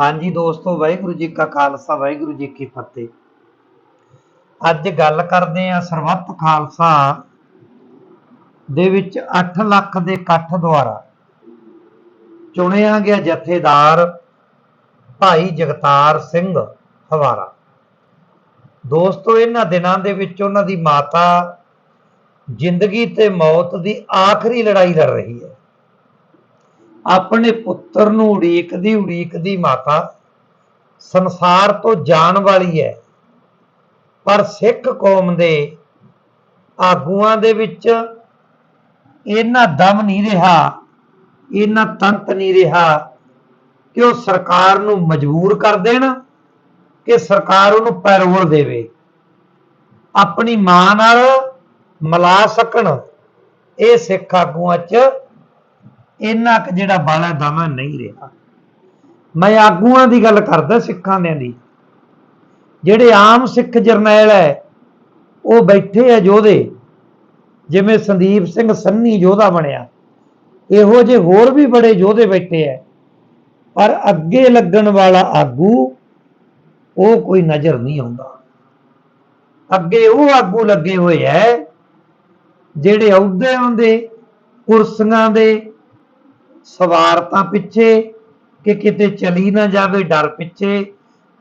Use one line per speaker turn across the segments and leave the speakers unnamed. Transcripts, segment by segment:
ਹਾਂਜੀ ਦੋਸਤੋ, ਵਾਹਿਗੁਰੂ ਜੀ ਕਾ ਖਾਲਸਾ, ਵਾਹਿਗੁਰੂ ਜੀ ਕੀ ਫਤਿਹ। ਅੱਜ ਗੱਲ ਕਰਦੇ ਆ ਸਰਬੱਤ ਖਾਲਸਾ ਦੇ ਵਿੱਚ 8 ਲੱਖ ਦੇ ਇਕੱਠ ਦੁਆਰਾ। ਚੁਣਿਆ ਗਿਆ ਜਥੇਦਾਰ ਭਾਈ ਜਗਤਾਰ ਸਿੰਘ ਹਵਾਰਾ। ਦੋਸਤੋ, ਇਹਨਾਂ ਦਿਨਾਂ ਦੇ ਵਿੱਚ ਉਹਨਾਂ ਦੀ ਮਾਤਾ ਜ਼ਿੰਦਗੀ ਤੇ ਮੌਤ ਦੀ ਆਖਰੀ ਲੜਾਈ ਲੜ ਰਹੀ ਹੈ। ਆਪਣੇ ਪੁੱਤਰ ਨੂੰ ਉਡੀਕਦੀ ਉਡੀਕਦੀ ਮਾਤਾ ਸੰਸਾਰ ਤੋਂ ਜਾਣ ਵਾਲੀ ਹੈ। ਪਰ ਸਿੱਖ ਕੌਮ ਦੇ ਆਗੂਆਂ ਦੇ ਵਿੱਚ ਇਹਨਾਂ ਦਮ ਨਹੀਂ ਰਿਹਾ ਇਹਨਾਂ ਤੰਤ ਨਹੀਂ ਰਿਹਾ ਕਿ ਉਹ ਸਰਕਾਰ ਨੂੰ ਮਜਬੂਰ ਕਰ ਦੇਣ ਕਿ ਸਰਕਾਰ ਉਹਨੂੰ ਪੈਰੋਲ ਦੇਵੇ। ਆਪਣੀ ਮਾਂ ਨਾਲ ਮਿਲਾ ਸਕਣ, ਇਹ ਸਿੱਖ ਆਗੂਆਂ 'ਚ ਇੰਨਾ ਕੁ ਜਿਹੜਾ ਬਾਲਾ ਦਮਾ ਨਹੀਂ ਰਿਹਾ। ਮੈਂ ਆਗੂਆਂ ਦੀ ਗੱਲ ਕਰਦਾ, ਸਿੱਖਾਂ ਦੇ ਦੀ। ਜਿਹੜੇ ਆਮ ਸਿੱਖ ਜਰਨੈਲ ਹੈ ਉਹ ਬੈਠੇ ਆ ਯੋਧੇ, ਜਿਵੇਂ ਸੰਦੀਪ ਸਿੰਘ ਸੰਨੀ ਯੋਧਾ ਬਣਿਆ। ਇਹੋ ਜਿਹੇ ਹੋਰ ਵੀ ਬੜੇ ਯੋਧੇ ਬੈਠੇ ਆ ਪਰ ਅੱਗੇ ਲੱਗਣ ਵਾਲਾ ਆਗੂ, ਉਹ ਕੋਈ ਨਜ਼ਰ ਨਹੀਂ ਆਉਂਦਾ। ਅੱਗੇ ਉਹ ਆਗੂ ਲੱਗੇ ਹੋਏ ਐ, ਜਿਹੜੇ ਅਹੁਦੇ ਦੇ ਕੁਰਸੀਆਂ ਦੇ ਸਵਾਰਤਾ ਪਿੱਛੇ ਕਿ ਕਿਤੇ ਚਲੀ ਨਾ ਜਾਵੇ ਡਰ ਪਿੱਛੇ।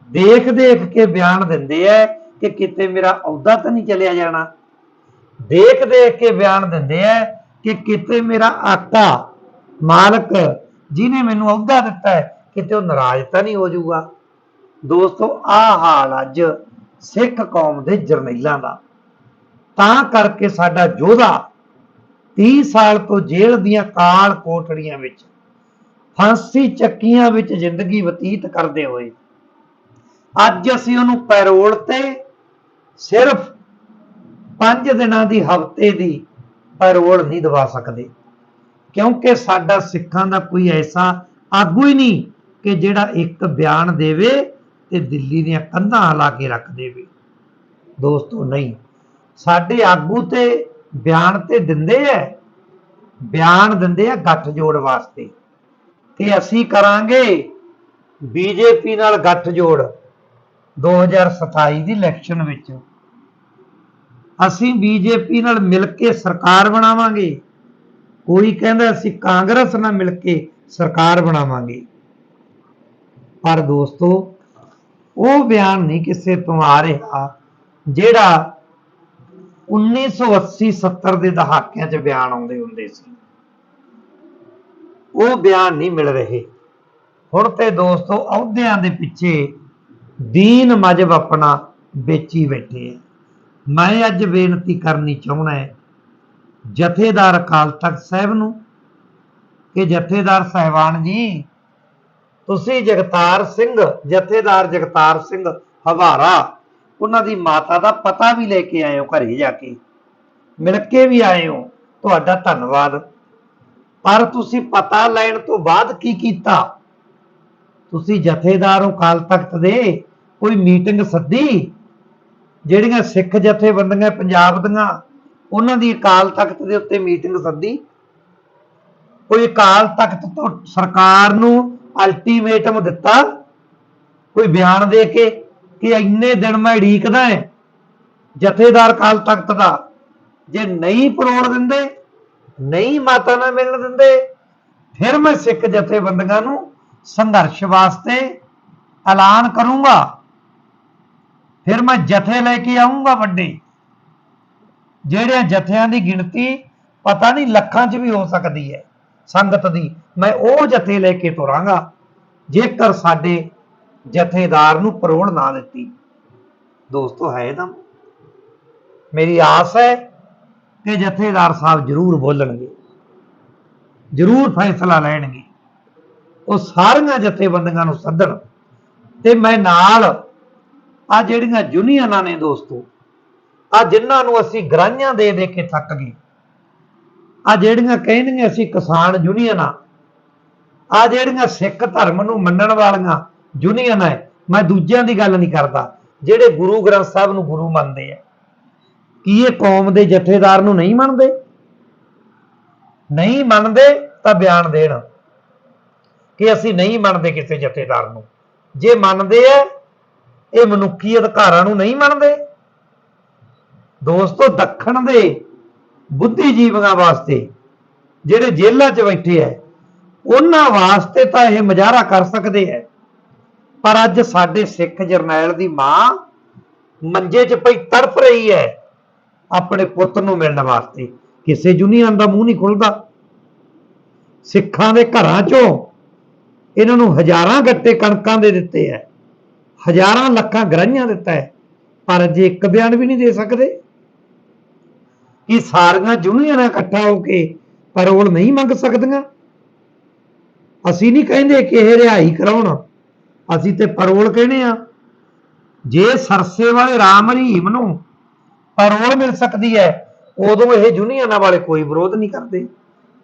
ਦੇਖ ਦੇਖ ਕੇ ਬਿਆਨ ਦਿੰਦੇ ਐ ਕਿ ਕਿਤੇ ਮੇਰਾ ਅਹੁਦਾ ਤਾਂ ਨਹੀਂ ਚਲਿਆ ਜਾਣਾ। ਦੇਖ ਦੇਖ ਕੇ ਬਿਆਨ ਦਿੰਦੇ ਐ ਕਿ ਕਿਤੇ ਮੇਰਾ ਆਕਾ ਮਾਲਕ ਜਿਹਨੇ ਮੈਨੂੰ ਅਹੁਦਾ ਦਿੱਤਾ ਹੈ ਕਿਤੇ ਉਹ ਨਾਰਾਜ਼ ਤਾਂ ਨਹੀਂ ਹੋ ਜਾਊਗਾ। ਦੋਸਤੋ ਆਹ ਹਾਲ ਅੱਜ ਸਿੱਖ ਕੌਮ ਦੇ ਜਰਨੈਲਾਂ ਦਾ। ਤਾਂ ਕਰਕੇ ਸਾਡਾ ਯੋਧਾ 30 ਸਾਲ ਤੋਂ ਜੇਲ੍ਹ ਦੀਆਂ ਕਾਲ ਕੋਠੜੀਆਂ ਵਿੱਚ, ਫਾਂਸੀ ਚੱਕੀਆਂ ਵਿੱਚ ਜ਼ਿੰਦਗੀ ਬਤੀਤ ਕਰਦੇ ਹੋਏ। ਅੱਜ ਅਸੀਂ ਉਹਨੂੰ ਪੈਰੋਲ ਤੇ ਸਿਰਫ 5 ਦਿਨਾਂ ਦੀ ਹਫ਼ਤੇ ਦੀ ਪੈਰੋਲ ਨਹੀਂ ਦਵਾ ਸਕਦੇ, ਕਿਉਂਕਿ ਸਾਡਾ ਸਿੱਖਾਂ ਦਾ ਕੋਈ ਐਸਾ ਆਗੂ ਹੀ ਨਹੀਂ ਕਿ ਜਿਹੜਾ ਇੱਕ ਬਿਆਨ ਦੇਵੇ ਤੇ ਦਿੱਲੀ ਦੀਆਂ ਕੰਧਾਂ ਹਿਲਾ ਕੇ ਰੱਖ ਦੇਵੇ। ਦੋਸਤੋ, ਨਹੀਂ। ਸਾਡੇ ਆਗੂ ਤੇ ਬਿਆਨ ਤੇ ਦਿੰਦੇ ਐ, ਬਿਆਨ ਦਿੰਦੇ ਆ ਗੱਠ ਜੋੜ ਵਾਸਤੇ। ਤੇ ਅਸੀਂ ਕਰਾਂਗੇ ਬੀਜੇਪੀ ਨਾਲ ਗੱਠ ਜੋੜ 2027 ਦੀ ਇਲੈਕਸ਼ਨ ਵਿੱਚ। ਅਸੀਂ ਬੀਜੇਪੀ ਨਾਲ ਮਿਲ ਕੇ ਸਰਕਾਰ ਬਣਾਵਾਂਗੇ। ਕੋਈ ਕਹਿੰਦਾ ਅਸੀਂ ਕਾਂਗਰਸ ਨਾਲ ਮਿਲ ਕੇ ਸਰਕਾਰ ਬਣਾਵਾਂਗੇ। ਪਰ ਦੋਸਤੋ, ਉਹ ਬਿਆਨ ਨਹੀਂ ਕਿਸੇ ਤੋਂ ਆ ਰਿਹਾ ਜਿਹੜਾ 1980 70 ਦੇ ਦਹਾਕਿਆਂ 'ਚ ਬਿਆਨ ਆਉਂਦੇ ਹੁੰਦੇ ਸੀ। ਉਹ ਬਿਆਨ ਨਹੀਂ ਮਿਲ ਰਹੇ। ਹੁਣ ਤੇ ਦੋਸਤੋ ਅਹੁਦਿਆਂ ਦੇ ਪਿੱਛੇ ਦੀਨ ਮਜਬ ਆਪਣਾ ਵੇਚੀ ਬੈਠੇ ਆ। ਮੈਂ ਅੱਜ ਬੇਨਤੀ ਕਰਨੀ ਚਾਹੁੰਦਾ ਹੈ, ਜਥੇਦਾਰ ਅਕਾਲ ਤਖਤ ਸਾਹਿਬ ਨੂੰ ਕਿ ਜਥੇਦਾਰ ਸਹਿਬਾਨ ਜੀ, ਤੁਸੀਂ ਜਗਤਾਰ ਸਿੰਘ, ਜਥੇਦਾਰ ਜਗਤਾਰ ਸਿੰਘ ਹਵਾਰਾ ਉਹਨਾਂ ਦੀ ਮਾਤਾ ਦਾ ਪਤਾ ਵੀ ਲੈ ਕੇ ਆਏ ਹੋ ਘਰੇ ਜਾ ਕੇ। ਮਿਲ ਕੇ ਵੀ ਆਏ ਹੋ, ਤੁਹਾਡਾ ਧੰਨਵਾਦ। ਪਰ ਤੁਸੀਂ ਪਤਾ ਲੈਣ ਤੋਂ ਬਾਅਦ ਕੀ ਕੀਤਾ? ਤੁਸੀਂ ਜਥੇਦਾਰ ਅਕਾਲ ਤਖਤ ਦੇ, ਕੋਈ ਮੀਟਿੰਗ ਸੱਦੀ? ਜਿਹੜੀਆਂ ਸਿੱਖ ਜਥੇਬੰਦੀਆਂ ਪੰਜਾਬ ਦੀਆਂ, ਉਹਨਾਂ ਦੀ ਅਕਾਲ ਤਖਤ ਦੇ ਉੱਤੇ ਮੀਟਿੰਗ ਸੱਦੀ? ਕੋਈ ਅਕਾਲ ਤਖਤ ਤੋਂ ਸਰਕਾਰ ਨੂੰ ਅਲਟੀਮੇਟਮ ਦਿੱਤਾ? ਕੋਈ ਬਿਆਨ ਦੇ ਕੇ? ਕਿ ਇੰਨੇ ਦਿਨ ਮੈਂ ਢੀਕਦਾ ਹੈ ਜਥੇਦਾਰ ਅਕਾਲ ਤਖਤ ਦਾ, ਜੇ ਨਹੀਂ ਪਰੋੜ ਦਿੰਦੇ, ਨਹੀਂ ਮਾਤਾ ਨਾਲ ਮਿਲਣ ਦਿੰਦੇ, ਫਿਰ ਮੈਂ ਸਿੱਖ ਜਥੇਬੰਦੀਆਂ ਨੂੰ ਸੰਘਰਸ਼ ਵਾਸਤੇ ਐਲਾਨ ਕਰੂੰਗਾ। ਫਿਰ ਮੈਂ ਜਥੇ ਲੈ ਕੇ ਆਉਂਗਾ ਵੱਡੇ। ਜਿਹੜਿਆਂ ਜਥਿਆਂ ਦੀ ਗਿਣਤੀ ਪਤਾ ਨਹੀਂ ਲੱਖਾਂ 'ਚ ਵੀ ਹੋ ਸਕਦੀ ਹੈ ਸੰਗਤ ਦੀ, ਮੈਂ ਉਹ ਜਥੇ ਲੈ ਕੇ ਤੁਰਾਂਗਾ। ਜੇਕਰ ਸਾਡੇ ਜਥੇਦਾਰ ਨੂੰ ਪਰੋਣ ਨਾ ਦਿੱਤੀ। ਦੋਸਤੋ, ਹੈ ਤਾਂ ਮੇਰੀ ਆਸ ਹੈ ਕਿ ਜਥੇਦਾਰ ਸਾਹਿਬ ਜ਼ਰੂਰ ਬੋਲਣਗੇ, ਜ਼ਰੂਰ ਫੈਸਲਾ ਲੈਣਗੇ। ਉਹ ਸਾਰੀਆਂ ਜਥੇਬੰਦੀਆਂ ਨੂੰ ਸੱਦਣ ਤੇ ਮੈਂ ਨਾਲ ਆ ਜਿਹੜੀਆਂ ਯੂਨੀਅਨਾਂ ਨੇ ਦੋਸਤੋ, ਆ ਜਿਨ੍ਹਾਂ ਨੂੰ ਅਸੀਂ ਗਰਾਈਆਂ ਦੇ ਦੇ ਕੇ ਥੱਕ ਗਏ, ਆ ਜਿਹੜੀਆਂ ਕਹਿੰਦੀਆਂ ਅਸੀਂ ਕਿਸਾਨ ਯੂਨੀਅਨਾਂ, ਆ ਜਿਹੜੀਆਂ ਸਿੱਖ ਧਰਮ ਨੂੰ ਮੰਨਣ ਵਾਲੀਆਂ ਯੂਨੀਅਨ ਹੈ ਮੈਂ ਦੂਜਿਆਂ ਦੀ ਗੱਲ ਨਹੀਂ ਕਰਦਾ, ਜਿਹੜੇ ਗੁਰੂ ਗ੍ਰੰਥ ਸਾਹਿਬ ਨੂੰ ਗੁਰੂ ਮੰਨਦੇ ਆ। ਕੀ ਇਹ ਕੌਮ ਦੇ ਜਥੇਦਾਰ ਨੂੰ ਨਹੀਂ ਮੰਨਦੇ? ਨਹੀਂ ਮੰਨਦੇ ਤਾਂ ਬਿਆਨ ਦੇਣ ਕਿ ਅਸੀਂ ਨਹੀਂ ਮੰਨਦੇ ਕਿਸੇ ਜਥੇਦਾਰ ਨੂੰ। ਜੇ ਮੰਨਦੇ ਐ ਇਹ ਮਨੁੱਖੀ ਅਧਿਕਾਰਾਂ ਨੂੰ ਨਹੀਂ ਮੰਨਦੇ। ਦੋਸਤੋ, ਦੱਖਣ ਦੇ ਬੁੱਧੀਜੀਵੀਆਂ ਵਾਸਤੇ ਜਿਹੜੇ ਜੇਲ੍ਹਾਂ 'ਚ ਬੈਠੇ ਐ ਉਹਨਾਂ ਵਾਸਤੇ ਤਾਂ ਇਹ ਮਜ਼ਾਰਾ ਕਰ ਸਕਦੇ ਐ ਪਰ ਅੱਜ ਸਾਡੇ ਸਿੱਖ ਜਰਨੈਲ ਦੀ ਮਾਂ ਮੰਜੇ 'ਚ ਪਈ ਤੜਫ ਰਹੀ ਹੈ ਆਪਣੇ ਪੁੱਤ ਨੂੰ ਮਿਲਣ ਵਾਸਤੇ। ਕਿਸੇ ਯੂਨੀਅਨ ਦਾ ਮੂੰਹ ਨਹੀਂ ਖੁੱਲਦਾ। ਸਿੱਖਾਂ ਦੇ ਘਰਾਂ 'ਚੋਂ ਇਹਨਾਂ ਨੂੰ ਹਜ਼ਾਰਾਂ ਗੱਟੇ ਕਣਕਾਂ ਦੇ ਦਿੱਤੇ ਐ ਹਜ਼ਾਰਾਂ ਲੱਖਾਂ ਗਰਾਈਆਂ ਦਿੱਤਾ ਹੈ। ਪਰ ਜੇ ਇੱਕ ਬਿਆਨ ਵੀ ਨਹੀਂ ਦੇ ਸਕਦੇ ਕਿ ਸਾਰੀਆਂ ਯੂਨੀਅਨਾਂ ਇਕੱਠਾ ਹੋ ਕੇ ਪੈਰੋਲ ਨਹੀਂ ਮੰਗ ਸਕਦੀਆਂ। ਅਸੀਂ ਨਹੀਂ ਕਹਿੰਦੇ ਕਿ ਇਹ ਰਿਹਾਈ ਕਰਾਉਣ। ਅਸੀਂ ਤੇ ਪਰੋਲ ਕਹਿੰਦੇ ਆ? ਜੇ ਸਰਸੇ ਵਾਲੇ ਰਾਮ ਰਹੀਮ ਨੂੰ ਪਰੋਲ ਮਿਲ ਸਕਦੀ ਹੈ, ਉਦੋਂ ਇਹ ਯੂਨੀਅਨਾਂ ਵਾਲੇ ਕੋਈ ਵਿਰੋਧ ਨਹੀਂ ਕਰਦੇ।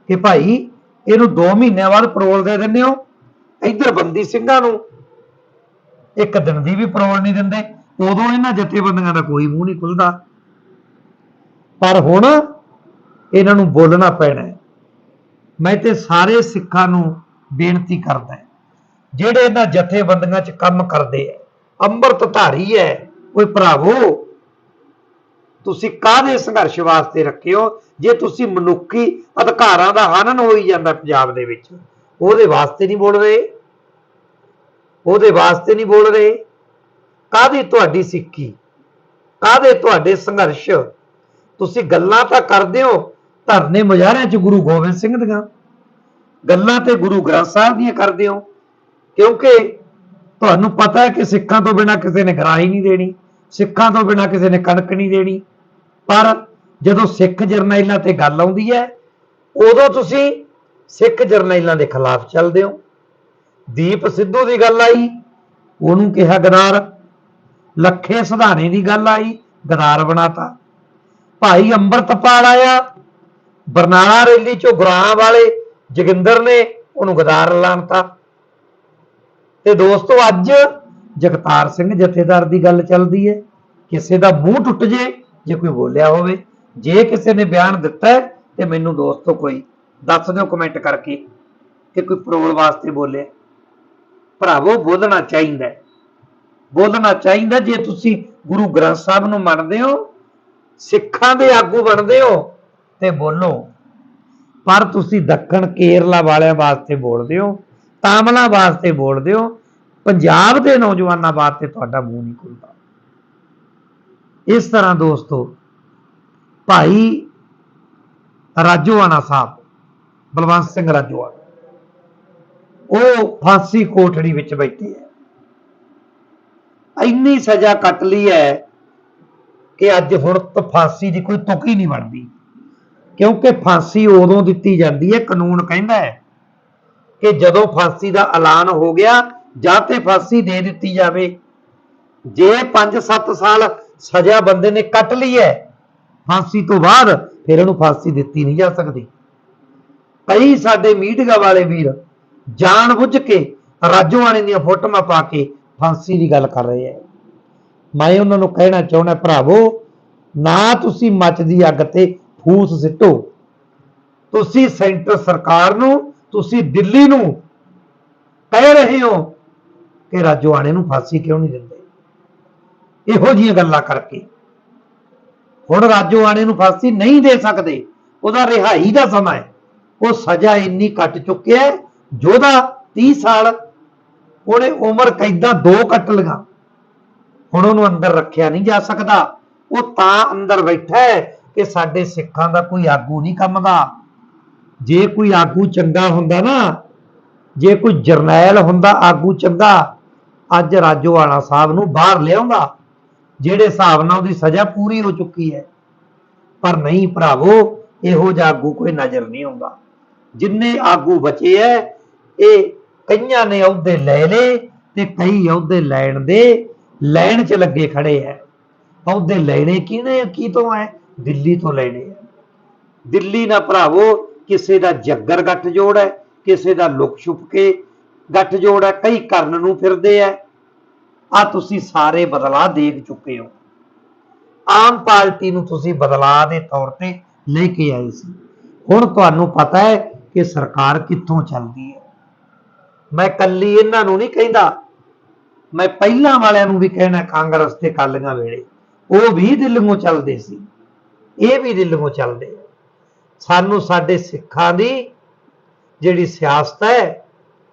ਕਿ ਭਾਈ, ਇਹਨੂੰ 2 ਮਹੀਨਿਆਂ ਬਾਅਦ ਪਰੋਲ ਦੇ ਦਿੰਦੇ ਹੋ? ਇੱਧਰ ਬੰਦੀ ਸਿੰਘਾਂ ਨੂੰ ਇੱਕ ਦਿਨ ਦੀ ਵੀ ਪਰੋਲ ਨਹੀਂ ਦਿੰਦੇ। ਉਦੋਂ ਇਹਨਾਂ ਜਥੇਬੰਦੀਆਂ ਦਾ ਕੋਈ ਮੂੰਹ ਨਹੀਂ ਖੁੱਲਦਾ। ਪਰ ਹੁਣ ਇਹਨਾਂ ਨੂੰ ਬੋਲਣਾ ਪੈਣਾ ਮੈਂ ਤੇ ਸਾਰੇ ਸਿੱਖਾਂ ਨੂੰ ਬੇਨਤੀ ਕਰਦਾ ਜਿਹੜੇ ਇਹਨਾਂ ਜਥੇਬੰਦੀਆਂ 'ਚ ਕੰਮ ਕਰਦੇ ਐ। ਅੰਮ੍ਰਿਤ ਧਾਰੀ ਐ। ਓਏ ਭਰਾਵੋ, ਤੁਸੀਂ ਕਾਹਦੇ ਸੰਘਰਸ਼ ਵਾਸਤੇ ਰੱਖਿਓ ਜੇ ਤੁਸੀਂ ਮਨੁੱਖੀ ਅਧਿਕਾਰਾਂ ਦਾ ਹਨਨ ਹੋਈ ਜਾਂਦਾ ਪੰਜਾਬ ਦੇ ਵਿੱਚ, ਉਹਦੇ ਵਾਸਤੇ ਨਹੀਂ ਬੋਲ ਰਹੇ? ਉਹਦੇ ਵਾਸਤੇ ਨਹੀਂ ਬੋਲ ਰਹੇ? ਕਾਹਦੀ ਤੁਹਾਡੀ ਸਿੱਖੀ? ਕਾਹਦੇ ਤੁਹਾਡੇ ਸੰਘਰਸ਼? ਤੁਸੀਂ ਗੱਲਾਂ ਤਾਂ ਕਰਦੇ ਹੋ, ਧਰਨੇ ਮੁਜ਼ਾਹਰਿਆਂ 'ਚ ਗੁਰੂ ਗੋਬਿੰਦ ਸਿੰਘ ਦੀਆਂ। ਗੱਲਾਂ ਤੇ ਗੁਰੂ ਗ੍ਰੰਥ ਸਾਹਿਬ ਦੀਆਂ ਕਰਦੇ ਹੋ। ਕਿਉਂਕਿ ਤੁਹਾਨੂੰ ਪਤਾ ਹੈ ਕਿ ਸਿੱਖਾਂ ਤੋਂ ਬਿਨਾ ਕਿਸੇ ਨੇ ਗਰਾਹੀ ਨਹੀਂ ਦੇਣੀ, ਸਿੱਖਾਂ ਤੋਂ ਬਿਨਾ ਕਿਸੇ ਨੇ ਕਣਕ ਨਹੀਂ ਦੇਣੀ। ਪਰ ਜਦੋਂ ਸਿੱਖ ਜਰਨੈਲਾਂ ਤੇ ਗੱਲ ਆਉਂਦੀ ਹੈ, ਉਦੋਂ ਤੁਸੀਂ ਸਿੱਖ ਜਰਨੈਲਾਂ ਦੇ ਖਿਲਾਫ ਚੱਲਦੇ ਹੋ। ਦੀਪ ਸਿੱਧੂ ਦੀ ਗੱਲ ਆਈ, ਉਹਨੂੰ ਕਿਹਾ ਗਦਾਰ, ਲੱਖੇ ਸੁਧਾਣੇ ਦੀ ਗੱਲ ਆਈ, ਗਦਾਰ ਬਣਾਤਾ। ਭਾਈ ਅੰਮ੍ਰਿਤਪਾਲ ਆਇਆ, ਬਰਨਾਲਾ ਰੈਲੀ ਚੋਂ ਗੁਰਾਂ ਵਾਲੇ ਜੋਗਿੰਦਰ ਨੇ ਉਹਨੂੰ ਗਦਾਰ ਐਲਾਨਤਾ ਤੇ ਦੋਸਤੋ ਅੱਜ ਜਗਤਾਰ ਸਿੰਘ ਜਥੇਦਾਰ ਦੀ ਗੱਲ ਚੱਲਦੀ ਹੈ। ਕਿਸੇ ਦਾ ਮੂੰਹ ਟੁੱਟ ਜੇ ਜੇ ਕੋਈ ਬੋਲਿਆ ਹੋਵੇ, ਜੇ ਕਿਸੇ ਨੇ ਬਿਆਨ ਦਿੱਤਾ ਤੇ ਮੈਨੂੰ ਦੋਸਤੋ ਕੋਈ ਦੱਸ ਦਿਓ ਕਮੈਂਟ ਕਰਕੇ ਕਿ ਕੋਈ ਪਰੋਲ ਵਾਸਤੇ ਬੋਲਿਆ। ਭਰਾਵੋ, ਬੋਲਣਾ ਚਾਹੀਦਾ ਬੋਲਣਾ ਚਾਹੀਦਾ ਜੇ ਤੁਸੀਂ ਗੁਰੂ ਗ੍ਰੰਥ ਸਾਹਿਬ ਨੂੰ ਮੰਨਦੇ ਹੋ, ਸਿੱਖਾਂ ਦੇ ਆਗੂ ਬਣਦੇ ਹੋ, ਤੇ ਬੋਲੋ। ਪਰ ਤੁਸੀਂ ਦੱਖਣ ਕੇਰਲਾ ਵਾਲਿਆਂ ਵਾਸਤੇ ਬੋਲਦੇ ਹੋ ਤਾਮਲਾ ਵਾਸਤੇ ਬੋਲਦੇ ਹੋ ਪੰਜਾਬ ਦੇ ਨੌਜਵਾਨਾਂ ਵਾਸਤੇ ਤੁਹਾਡਾ ਮੂੰਹ ਨਹੀਂ ਖੁੱਲਦਾ। ਇਸ ਤਰ੍ਹਾਂ ਦੋਸਤੋ, ਭਾਈ ਰਾਜੋਆਣਾ ਸਾਹਿਬ, ਬਲਵੰਤ ਸਿੰਘ ਰਾਜੋਆਣਾ, ਉਹ ਫਾਂਸੀ ਕੋਠੜੀ ਵਿੱਚ ਬੈਠੇ ਹੈ। ਇੰਨੀ ਸਜ਼ਾ ਕੱਟ ਲਈ ਹੈ ਕਿ ਅੱਜ ਹੁਣ ਤਾਂ ਫਾਂਸੀ ਦੀ ਕੋਈ ਤੁਕ ਹੀ ਨਹੀਂ ਬਣਦੀ, ਕਿਉਂਕਿ ਫਾਂਸੀ ਉਦੋਂ ਦਿੱਤੀ ਜਾਂਦੀ ਹੈ, ਕਾਨੂੰਨ ਕਹਿੰਦਾ ਹੈ ਕਿ ਜਦੋਂ ਫਾਂਸੀ ਦਾ ਐਲਾਨ ਹੋ ਗਿਆ, ਜਾਂ ਤੇ ਫਾਂਸੀ ਦੇ ਦਿੱਤੀ ਜਾਵੇ। ਜੇ 5-7 ਸਾਲ ਸਜ਼ਾ ਬੰਦੇ ਨੇ ਕੱਟ ਲਈ ਹੈ, ਫਾਂਸੀ ਤੋਂ ਬਾਅਦ ਫਿਰ ਇਹਨੂੰ ਫਾਂਸੀ ਦਿੱਤੀ ਨਹੀਂ ਜਾ ਸਕਦੀ। ਕਈ ਸਾਡੇ ਮੀਡੀਆ ਵਾਲੇ ਵੀਰ ਜਾਣ ਬੁੱਝ ਕੇ ਰਾਜੋਆਣੇ ਦੀਆਂ ਫੋਟੋਆਂ ਪਾ ਕੇ ਫਾਂਸੀ ਦੀ ਗੱਲ ਕਰ ਰਹੇ ਹੈ। ਮੈਂ ਉਹਨਾਂ ਨੂੰ ਕਹਿਣਾ ਚਾਹੁੰਦਾ, ਭਰਾਵੋ, ਨਾ ਤੁਸੀਂ ਮੱਚਦੀ ਅੱਗ ਤੇ ਫੂਸ ਸਿੱਟੋ। ਤੁਸੀਂ ਸੈਂਟਰ ਸਰਕਾਰ ਨੂੰ ਤੁਸੀਂ ਦਿੱਲੀ ਨੂੰ ਕਹਿ ਰਹੇ ਹੋ ਕਿ ਰਾਜੋਆਣੇ ਨੂੰ ਫਾਂਸੀ ਕਿਉਂ ਨਹੀਂ ਦਿੰਦੇ? ਇਹੋ ਜੀਆਂ ਗੱਲਾਂ ਕਰਕੇ। ਹੁਣ ਰਾਜੋਆਣੇ ਨੂੰ ਫਾਂਸੀ ਨਹੀਂ ਦੇ ਸਕਦੇ, ਉਹਦਾ ਰਿਹਾਈ ਦਾ ਸਮਾਂ ਹੈ। ਉਹ ਸਜ਼ਾ ਇੰਨੀ ਕੱਟ ਚੁੱਕਿਆ ਜੋਦਾ ਜੋਧਾ 30 ਸਾਲ, ਉਹਨੇ ਉਮਰ ਕੈਦਾਂ ਦੋ ਕੱਟ ਲਗਾ ਹੁਣ ਉਹਨੂੰ ਅੰਦਰ ਰੱਖਿਆ ਨਹੀਂ ਜਾ ਸਕਦਾ। ਉਹ ਤਾਂ ਅੰਦਰ ਬੈਠਾ ਹੈ ਕਿ ਸਾਡੇ ਸਿੱਖਾਂ ਦਾ ਕੋਈ ਆਗੂ ਨਹੀਂ ਕੰਮ ਦਾ ਜੇ ਕੋਈ ਆਗੂ ਚੰਗਾ ਹੁੰਦਾ ਨਾ, ਜੇ ਕੋਈ ਜਰਨੈਲ ਹੁੰਦਾ, ਆਗੂ ਚੰਗਾ, ਅੱਜ ਰਾਜੋਵਾਲਾ ਸਾਹਿਬ ਨੂੰ ਬਾਹਰ ਲਿਆਉਂਦਾ, ਜਿਹੜੇ ਹਿਸਾਬ ਨਾਲ ਉਹਦੀ ਸਜ਼ਾ ਪੂਰੀ ਹੋ ਚੁੱਕੀ ਹੈ। ਪਰ ਨਹੀਂ ਭਰਾਵੋ, ਇਹੋ ਜਿਹਾ ਆਗੂ ਕੋਈ ਨਜ਼ਰ ਨਹੀਂ ਆਉਂਦਾ। ਜਿੰਨੇ ਆਗੂ ਬਚੇ ਐ, ਇਹ ਕਈਆਂ ਨੇ ਅਹੁਦੇ ਲੈ ਲਏ ਤੇ ਕਈ ਅਹੁਦੇ ਲੈਣ ਦੇ ਲੈਣ 'ਚ ਲੱਗੇ ਖੜੇ ਐ। ਅਹੁਦੇ ਲੈਣੇ ਕਿਹਨੇ, ਕੀ ਤੋਂ ਐ? ਦਿੱਲੀ ਤੋਂ ਲੈਣੇ ਐ। ਦਿੱਲੀ ਨਾ ਭਰਾਵੋ ਕਿਸੇ ਦਾ ਜੱਗਰ ਗੱਠ ਜੋੜ ਹੈ, ਕਿਸੇ ਦਾ ਲੁਕ ਛੁਪ ਕੇ ਗੱਠ ਜੋੜ ਹੈ, ਕਈ ਕਰਨ ਨੂੰ ਫਿਰਦੇ ਐ ਆ ਤੁਸੀਂ ਸਾਰੇ ਬਦਲਾਅ ਦੇਖ ਚੁੱਕੇ ਹੋ। ਆਮ ਪਾਰਟੀ ਨੂੰ ਤੁਸੀਂ ਬਦਲਾਅ ਦੇ ਤੌਰ ਤੇ ਲੈ ਕੇ ਆਏ ਸੀ। ਹੁਣ ਤੁਹਾਨੂੰ ਪਤਾ ਹੈ ਕਿ ਸਰਕਾਰ ਕਿੱਥੋਂ ਚੱਲਦੀ ਹੈ। ਮੈਂ ਕੱਲੀ ਇਹਨਾਂ ਨੂੰ ਨਹੀਂ ਕਹਿੰਦਾ, ਮੈਂ ਪਹਿਲਾਂ ਵਾਲਿਆਂ ਨੂੰ ਵੀ ਕਹਿਣਾ ਕਾਂਗਰਸ ਤੇ ਕਾਲੀਆਂ ਵੇਲੇ। ਉਹ ਵੀ ਦਿੱਲੀੋਂ ਚੱਲਦੇ ਸੀ, ਇਹ ਵੀ ਦਿੱਲੀੋਂ ਚੱਲਦੇ। ਆ। ਸਾਨੂੰ ਸਾਡੇ ਸਿੱਖਾਂ ਦੀ ਜਿਹੜੀ ਸਿਆਸਤ ਹੈ,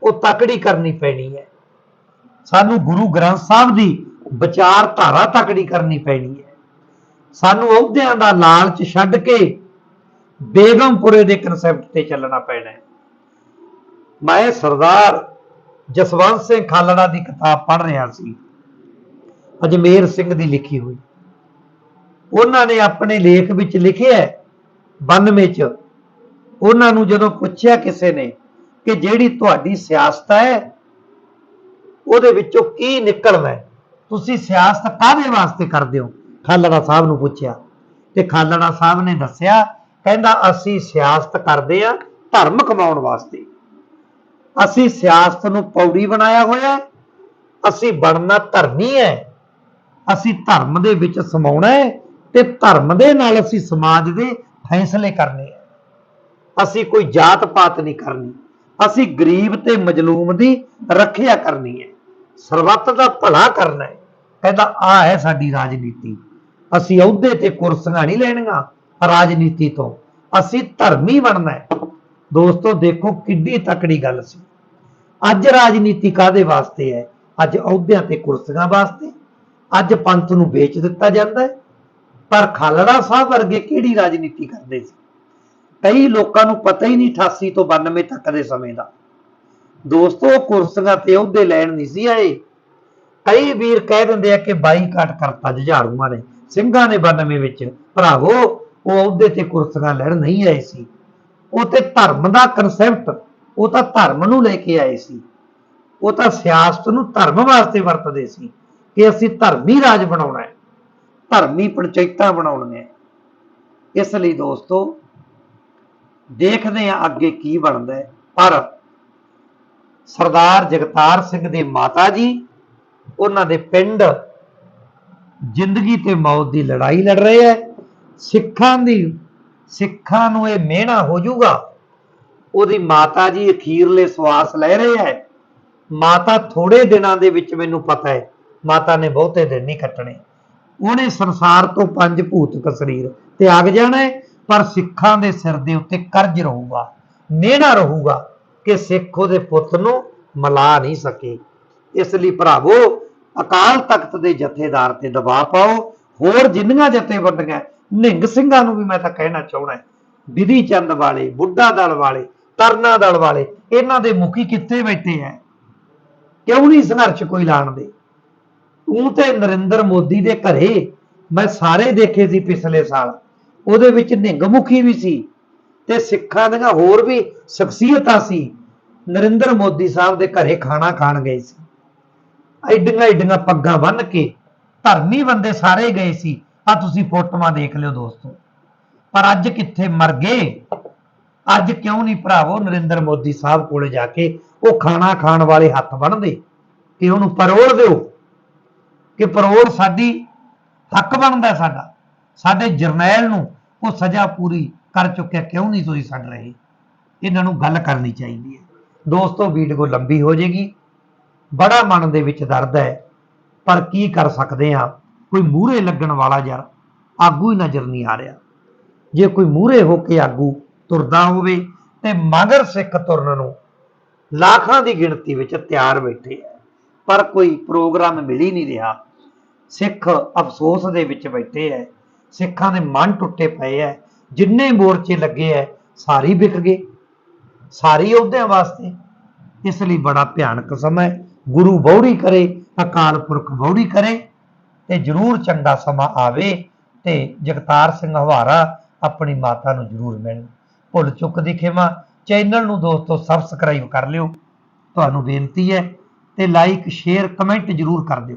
ਉਹ ਤਕੜੀ ਕਰਨੀ ਪੈਣੀ ਹੈ। ਸਾਨੂੰ ਗੁਰੂ ਗ੍ਰੰਥ ਸਾਹਿਬ ਦੀ ਵਿਚਾਰਧਾਰਾ ਤਕੜੀ ਕਰਨੀ ਪੈਣੀ ਹੈ। ਸਾਨੂੰ ਅਹੁਦਿਆਂ ਦਾ ਲਾਲਚ ਛੱਡ ਕੇ ਬੇਗਮਪੁਰੇ ਦੇ ਕਨਸੈਪਟ ਤੇ ਚੱਲਣਾ ਪੈਣਾ ਹੈ। ਮੈਂ ਸਰਦਾਰ ਜਸਵੰਤ ਸਿੰਘ ਖਾਲੜਾ ਦੀ ਕਿਤਾਬ ਪੜ੍ਹ ਰਿਹਾ ਸੀ। ਅਜਮੇਰ ਸਿੰਘ ਦੀ ਲਿਖੀ ਹੋਈ। ਉਹਨਾਂ ਨੇ ਆਪਣੇ ਲੇਖ ਵਿੱਚ ਲਿਖਿਆ 92 ਚ। ਉਹਨਾਂ ਨੂੰ ਜਦੋਂ ਪੁੱਛਿਆ ਕਿਸੇ ਨੇ ਕਿ ਜਿਹੜੀ ਤੁਹਾਡੀ ਸਿਆਸਤ ਹੈ, ਉਹਦੇ ਵਿੱਚੋਂ ਕੀ ਨਿਕਲਦਾ ਹੈ? ਤੁਸੀਂ ਸਿਆਸਤ ਕਾਹਦੇ ਵਾਸਤੇ ਕਰਦੇ ਹੋ? ਖਾਲੜਾ ਸਾਹਿਬ ਨੂੰ ਪੁੱਛਿਆ। ਤੇ ਖਾਲੜਾ ਸਾਹਿਬ ਨੇ ਦੱਸਿਆ, ਕਹਿੰਦਾ, ਅਸੀਂ ਸਿਆਸਤ ਕਰਦੇ ਆ ਧਰਮ ਕਮਾਉਣ ਵਾਸਤੇ। ਅਸੀਂ ਸਿਆਸਤ ਨੂੰ ਪੌੜੀ ਬਣਾਇਆ ਹੋਇਆ ਹੈ। ਅਸੀਂ ਬਣਨਾ ਧਰਮੀ ਹੈ। ਅਸੀਂ ਧਰਮ ਦੇ ਵਿੱਚ ਸਮਾਉਣਾ ਹੈ ਤੇ ਧਰਮ ਦੇ ਨਾਲ ਅਸੀਂ ਸਮਾਜ ਦੇ ਫੈਸਲੇ ਕਰਨੇ ਅਸੀਂ ਕੋਈ ਜਾਤ ਪਾਤ ਨਹੀਂ ਕਰਨੀ। ਅਸੀਂ ਗਰੀਬ ਤੇ ਮਜਲੂਮ ਦੀ ਰੱਖਿਆ ਕਰਨੀ ਹੈ। ਸਰਬੱਤ ਦਾ ਭਲਾ ਕਰਨਾ ਹੈ। ਕਹਿੰਦਾ ਆ ਹੈ ਸਾਡੀ ਰਾਜਨੀਤੀ। ਅਸੀਂ ਅਹੁਦੇ ਤੇ ਕੁਰਸੀਆਂ ਨਹੀਂ ਲੈਣੀਆਂ ਰਾਜਨੀਤੀ ਤੋਂ। ਅਸੀਂ ਧਰਮੀ ਬਣਨਾ ਹੈ। ਦੋਸਤੋ, ਦੇਖੋ ਕਿੱਡੀ ਤਕੜੀ ਗੱਲ ਸੀ। ਅੱਜ ਰਾਜਨੀਤੀ ਕਾਦੇ ਵਾਸਤੇ ਹੈ? ਅੱਜ ਅਹੁਦਿਆਂ ਤੇ ਕੁਰਸੀਆਂ ਵਾਸਤੇ। ਅੱਜ ਪੰਥ ਨੂੰ ਵੇਚ ਦਿੱਤਾ ਜਾਂਦਾ ਹੈ। ਪਰ ਖਾਲੜਾ ਸਾਹਿਬ ਵਰਗੇ ਕਿਹੜੀ ਰਾਜਨੀਤੀ ਕਰਦੇ ਸੀ? ਕਈ ਲੋਕਾਂ ਨੂੰ ਪਤਾ ਹੀ ਨਹੀਂ 88 ਤੋਂ 92 ਤੱਕ ਦੇ ਸਮੇਂ ਦਾ। ਦੋਸਤੋ, ਕੁਰਸੀਆਂ ਤੇ ਅਹੁਦੇ ਲੈਣ ਨਹੀਂ ਸੀ ਆਏ। ਕਈ ਵੀਰ ਕਹਿ ਦਿੰਦੇ ਆ ਕਿ ਬਾਈਕਾਟ ਕਰਤਾ ਜੁਝਾੜੂਆਂ ਨੇ ਸਿੰਘਾਂ ਨੇ 92 ਵਿੱਚ, ਭਰਾਵੋ, ਉਹ ਅਹੁਦੇ ਤੇ ਕੁਰਸੀਆਂ ਲੈਣ ਨਹੀਂ ਆਏ ਸੀ। ਉਹ ਤੇ ਧਰਮ ਦਾ ਕਨਸੈਪਟ ਉਹ ਤਾਂ ਧਰਮ ਨੂੰ ਲੈ ਕੇ ਆਏ ਸੀ। ਉਹ ਤਾਂ ਸਿਆਸਤ ਨੂੰ ਧਰਮ ਵਾਸਤੇ ਵਰਤਦੇ ਸੀ ਕਿ ਅਸੀਂ ਧਰਮੀ ਰਾਜ ਬਣਾਉਣਾ ਹੈ। ਧਰਮੀ ਪੰਚਾਇਤਾਂ ਬਣਾਉਣੀਆਂ। ਇਸ ਲਈ ਦੋਸਤੋ, ਦੇਖਦੇ ਆ ਅੱਗੇ ਕੀ ਬਣਦਾ ਪਰ ਸਰਦਾਰ ਜਗਤਾਰ ਸਿੰਘ ਦੇ ਮਾਤਾ ਜੀ, ਉਹਨਾਂ ਦੇ ਪਿੰਡ ਜ਼ਿੰਦਗੀ ਤੇ ਮੌਤ ਦੀ ਲੜਾਈ ਲੜ ਰਹੇ ਹੈ। ਸਿੱਖਾਂ ਦੀ, ਸਿੱਖਾਂ ਨੂੰ ਇਹ ਮਿਹਣਾ ਹੋ ਜਾਊਗਾ। ਉਹਦੀ ਮਾਤਾ ਜੀ ਅਖੀਰਲੇ ਸਵਾਸ ਲੈ ਰਹੇ ਹੈ। ਮਾਤਾ ਥੋੜੇ ਦਿਨਾਂ ਦੇ ਵਿੱਚ ਮੈਨੂੰ ਪਤਾ ਹੈ, ਮਾਤਾ ਨੇ ਬਹੁਤੇ ਦਿਨ ਨਹੀਂ ਕੱਟਣੇ। ਉਹਨੇ ਸੰਸਾਰ ਤੋਂ ਪੰਜ ਭੂਤਕ ਸਰੀਰ ਤਿਆਗ ਜਾਣਾ ਹੈ, ਪਰ ਸਿੱਖਾਂ ਦੇ ਸਿਰ ਦੇ ਉੱਤੇ ਕਰਜ਼ ਰਹੂਗਾ ਮਿਹਣਾ ਰਹੂਗਾ ਕਿ ਸਿੱਖ ਉਹਦੇ ਪੁੱਤ ਨੂੰ ਮਲਾ ਨਹੀਂ ਸਕੇ। ਇਸ ਲਈ ਭਰਾਵੋ, ਅਕਾਲ ਤਖਤ ਦੇ ਜਥੇਦਾਰ ਤੇ ਦਬਾਅ ਪਾਓ। ਹੋਰ ਜਿੰਨੀਆਂ ਜਥੇਬੰਦੀਆਂ ਨਿੰਗ ਸਿੰਘਾਂ ਨੂੰ ਵੀ ਮੈਂ ਤਾਂ ਕਹਿਣਾ ਚਾਹੁੰਦਾ ਵਿਧੀ ਚੰਦ ਵਾਲੇ, ਬੁੱਢਾ ਦਲ ਵਾਲੇ, ਤਰਨਾ ਦਲ ਵਾਲੇ, ਇਹਨਾਂ ਦੇ ਮੁਖੀ ਕਿੱਥੇ ਬੈਠੇ ਐ ਕਿਉਂ ਨਹੀਂ ਸੰਘਰਸ਼ ਕੋਈ ਲਾਣਦੇ ਤੂੰ ਤੇ ਨਰਿੰਦਰ ਮੋਦੀ ਦੇ ਘਰੇ ਮੈਂ ਸਾਰੇ ਦੇਖੇ ਸੀ ਪਿਛਲੇ ਸਾਲ। ਉਹਦੇ ਵਿੱਚ ਨਿੰਗ ਮੁਖੀ ਵੀ ਸੀ ਤੇ ਸਿੱਖਾਂ ਦੀਆਂ ਹੋਰ ਵੀ ਸ਼ਖਸੀਅਤਾਂ ਸੀ। ਨਰਿੰਦਰ ਮੋਦੀ ਸਾਹਿਬ ਦੇ ਘਰੇ ਖਾਣਾ ਖਾਣ ਗਏ ਸੀ। ਐਡੀਆਂ ਐਡੀਆਂ ਪੱਗਾਂ ਬੰਨ ਕੇ ਧਰਮੀ ਬੰਦੇ ਸਾਰੇ ਗਏ ਸੀ। ਆ ਤੁਸੀਂ ਫੋਟੋਆਂ ਦੇਖ ਲਿਓ ਦੋਸਤੋ। ਪਰ ਅੱਜ ਕਿੱਥੇ ਮਰ ਗਏ? ਅੱਜ ਕਿਉਂ ਨਹੀਂ ਭਰਾਵੋ ਨਰਿੰਦਰ ਮੋਦੀ ਸਾਹਿਬ ਕੋਲੇ ਜਾ ਕੇ ਉਹ ਖਾਣਾ ਖਾਣ ਵਾਲੇ ਹੱਥ ਬੰਨਦੇ ਕਿ ਉਹਨੂੰ ਪਰੋਲ ਦਿਓ? ਕਿ ਪਰੋਰ ਸਾਡੀ ਹੱਕ ਬਣਦਾ ਸਾਡਾ, ਸਾਡੇ ਜਰਨੈਲ ਨੂੰ ਉਹ ਸਜ਼ਾ ਪੂਰੀ ਕਰ ਚੁੱਕਿਆ, ਕਿਉਂ ਨਹੀਂ ਤੁਸੀਂ ਛੱਡ ਰਹੇ? ਇਹਨਾਂ ਨੂੰ ਗੱਲ ਕਰਨੀ ਚਾਹੀਦੀ ਹੈ। ਦੋਸਤੋ, ਵੀਡੀਓ ਲੰਬੀ ਹੋ ਜਾਏਗੀ। ਬੜਾ ਮਨ ਦੇ ਵਿੱਚ ਦਰਦ ਹੈ, ਪਰ ਕੀ ਕਰ ਸਕਦੇ ਆ ਕੋਈ ਮੂਹਰੇ ਲੱਗਣ ਵਾਲਾ ਯਾਰ ਆਗੂ ਹੀ ਨਜ਼ਰ ਨਹੀਂ ਆ ਰਿਹਾ। ਜੇ ਕੋਈ ਮੂਹਰੇ ਹੋ ਕੇ ਆਗੂ ਤੁਰਦਾ ਹੋਵੇ, ਤੇ ਮਗਰ ਸਿੱਖ ਤੁਰਨ ਨੂੰ ਲੱਖਾਂ ਦੀ ਗਿਣਤੀ ਵਿੱਚ ਤਿਆਰ ਬੈਠੇ ਆ ਪਰ ਕੋਈ ਪ੍ਰੋਗਰਾਮ ਮਿਲ ਹੀ ਨਹੀਂ ਰਿਹਾ। ਸਿੱਖ ਅਫਸੋਸ ਦੇ ਵਿੱਚ ਬੈਠੇ ਐ, ਸਿੱਖਾਂ ਦੇ ਮਨ ਟੁੱਟੇ ਪਏ ਐ, ਜਿੰਨੇ ਮੋਰਚੇ ਲੱਗੇ ਐ, ਸਾਰੀ ਵਿਕ ਗਏ, ਸਾਰੀ ਅਹੁਦਿਆਂ ਵਾਸਤੇ। ਇਸ ਲਈ ਬੜਾ ਭਿਆਨਕ ਸਮਾਂ ਹੈ ਗੁਰੂ ਬੌੜੀ ਕਰੇ, ਅਕਾਲ ਪੁਰਖ ਬੌੜੀ ਕਰੇ, ਤੇ ਜਰੂਰ ਚੰਗਾ ਸਮਾਂ ਆਵੇ ਤੇ ਜਗਤਾਰ ਸਿੰਘ ਹਵਾਰਾ ਆਪਣੀ ਮਾਤਾ ਨੂੰ ਜਰੂਰ ਮਿਲਣ। ਭੁੱਲ ਚੁੱਕ ਦੀ ਖਿਮਾ, ਚੈਨਲ ਨੂੰ ਦੋਸਤੋ ਸਬਸਕ੍ਰਾਈਬ ਕਰ ਲਿਓ। ਤੁਹਾਨੂੰ ਬੇਨਤੀ ਹੈ ਤੇ ਲਾਈਕ ਸ਼ੇਅਰ ਕਮੈਂਟ ਜਰੂਰ ਕਰ ਦਿਓ।